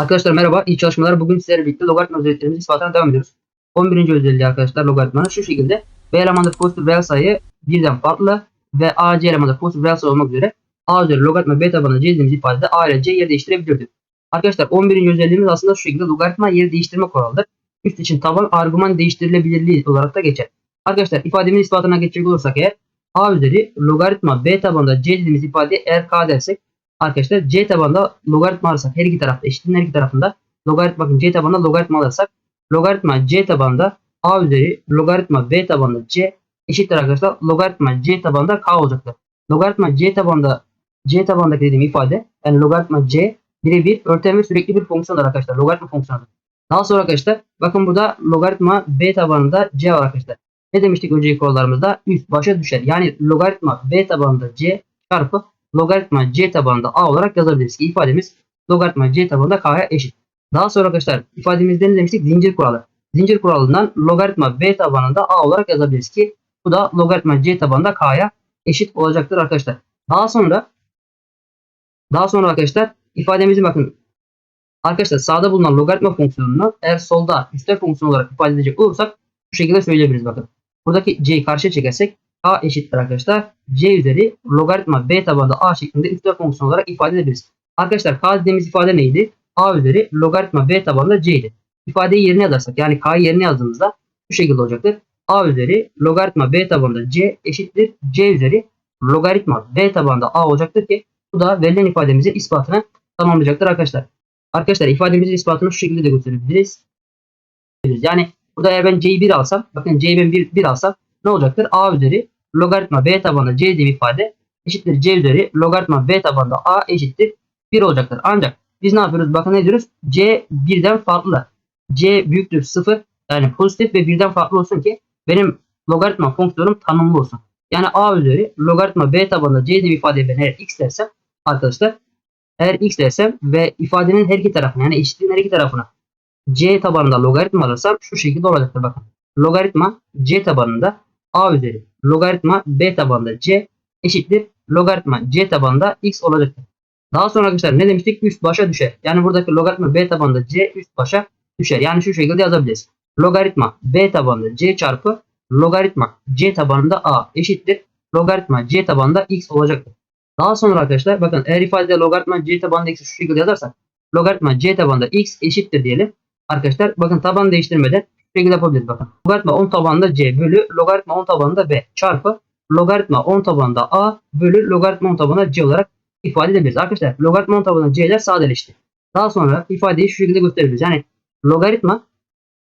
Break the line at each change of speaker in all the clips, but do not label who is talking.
Arkadaşlar merhaba, iyi çalışmalar. Bugün sizlerle birlikte logaritma özelliklerimizi ispatına devam ediyoruz. 11. özelliği arkadaşlar logaritmanın şu şekilde. B elemanda pozitif reel sayı birden farklı ve AC elemanda pozitif reel sayı olmak üzere A üzeri logaritma B tabanında C dediğimiz ifadede A ile C yer değiştirebilirdik. Arkadaşlar 11. özelliğimiz aslında şu şekilde logaritma yer değiştirme kuralıdır. Üst için taban argüman değiştirilebilirliği olarak da geçer. Arkadaşlar ifademizin ispatına geçecek olursak eğer A üzeri logaritma B tabanında C dediğimiz ifadeye eğer K dersek Arkadaşlar C tabanında logaritma alırsak her iki tarafta eşitliğin her iki tarafında logaritma bakın C tabanında logaritma alırsak logaritma C tabanında A üzeri logaritma B tabanında C eşittir arkadaşlar logaritma C tabanında K olacaktır. Logaritma C tabanında C tabandaki dediğim ifade yani logaritma C birebir örten ve sürekli bir fonksiyondur arkadaşlar. Logaritma fonksiyonudur. Daha sonra arkadaşlar bakın burada logaritma B tabanında C var arkadaşlar. Ne demiştik önceki kurallarımızda? Üst başa düşer. Yani logaritma B tabanında C çarpı logaritma c tabanında a olarak yazabiliriz ki ifademiz logaritma c tabanında k'ya eşit. Daha sonra arkadaşlar ifademizde ne demiştik? Zincir kuralı. Zincir kuralından logaritma b tabanında a olarak yazabiliriz ki bu da logaritma c tabanında k'ya eşit olacaktır arkadaşlar. Daha sonra daha sonra arkadaşlar ifademizin bakın arkadaşlar sağda bulunan logaritma fonksiyonunu eğer solda üstel fonksiyon olarak ifade edecek olursak bu şekilde söyleyebiliriz bakın. Buradaki c'yi karşıya çekersek a eşittir arkadaşlar. c üzeri logaritma b tabanında a şeklinde üstel fonksiyon olarak ifade edebiliriz. Arkadaşlar k dediğimiz ifade neydi? a üzeri logaritma b tabanında c idi. İfadeyi yerine yazarsak yani k'yı yerine yazdığımızda bu şekilde olacaktır. a üzeri logaritma b tabanında c eşittir c üzeri logaritma b tabanında a olacaktır ki bu da verilen ifademizin ispatını tamamlayacaktır arkadaşlar. Arkadaşlar ifademizin ispatını şu şekilde de gösterebiliriz. Yani burada eğer ben c'yi 1 alsam bakın c'yi ben 1, 1 alsam ne olacaktır? A üzeri logaritma b tabanında c diye bir ifade eşittir c üzeri logaritma b tabanında a eşittir 1 olacaktır. Ancak biz ne yapıyoruz? Bakın ne diyoruz? c birden farklı. c büyüktür 0 yani pozitif ve birden farklı olsun ki benim logaritma fonksiyonum tanımlı olsun. Yani a üzeri logaritma b tabanında c diye bir ifadeye ben eğer x dersem arkadaşlar eğer x dersem ve ifadenin her iki tarafına yani eşitliğin her iki tarafına c tabanında logaritma alırsam şu şekilde olacaktır bakın. Logaritma c tabanında a üzeri logaritma b tabanında c eşittir logaritma c tabanında x olacaktır. Daha sonra arkadaşlar ne demiştik? Üst başa düşer. Yani buradaki logaritma b tabanında c üst başa düşer. Yani şu şekilde yazabiliriz. Logaritma b tabanında c çarpı logaritma c tabanında a eşittir logaritma c tabanında x olacaktır. Daha sonra arkadaşlar bakın eğer ifadede logaritma c tabanında x'i şu şekilde yazarsak logaritma c tabanında x eşittir diyelim. Arkadaşlar bakın taban değiştirmeden şekilde yapabiliriz bakın. Logaritma 10 tabanında c bölü logaritma 10 tabanında b çarpı logaritma 10 tabanında a bölü logaritma 10 tabanında c olarak ifade edebiliriz. Arkadaşlar logaritma 10 tabanında c'ler sadeleşti. Daha sonra ifadeyi şu şekilde gösterebiliriz. Yani logaritma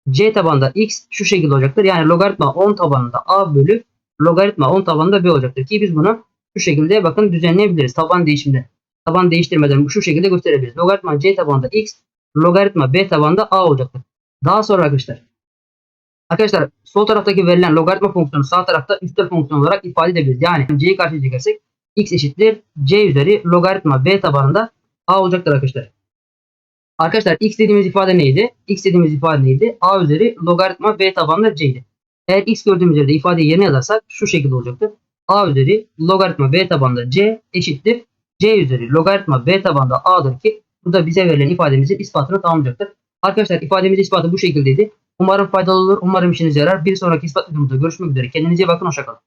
c tabanında x şu şekilde olacaktır. Yani logaritma 10 tabanında a bölü logaritma 10 tabanında b olacaktır. Ki biz bunu şu şekilde bakın düzenleyebiliriz. Taban değişimde. Taban değiştirmeden şu şekilde gösterebiliriz. Logaritma c tabanında x logaritma b tabanında a olacaktır. Daha sonra arkadaşlar Arkadaşlar sol taraftaki verilen logaritma fonksiyonu sağ tarafta üstel fonksiyon olarak ifade edebiliriz. Yani c'yi karşıya çekersek x eşittir c üzeri logaritma b tabanında a olacaktır arkadaşlar. Arkadaşlar x dediğimiz ifade neydi? x dediğimiz ifade neydi? a üzeri logaritma b tabanında c idi. Eğer x gördüğümüz yerde ifadeyi yerine yazarsak şu şekilde olacaktır. a üzeri logaritma b tabanında c eşittir c üzeri logaritma b tabanında a'dır ki bu da bize verilen ifademizin ispatını tamamlayacaktır. Arkadaşlar ifademizin ispatı bu şekildeydi. Umarım faydalı olur. Umarım işinize yarar. Bir sonraki ispat videomuzda görüşmek üzere. Kendinize bakın. Hoşçakalın.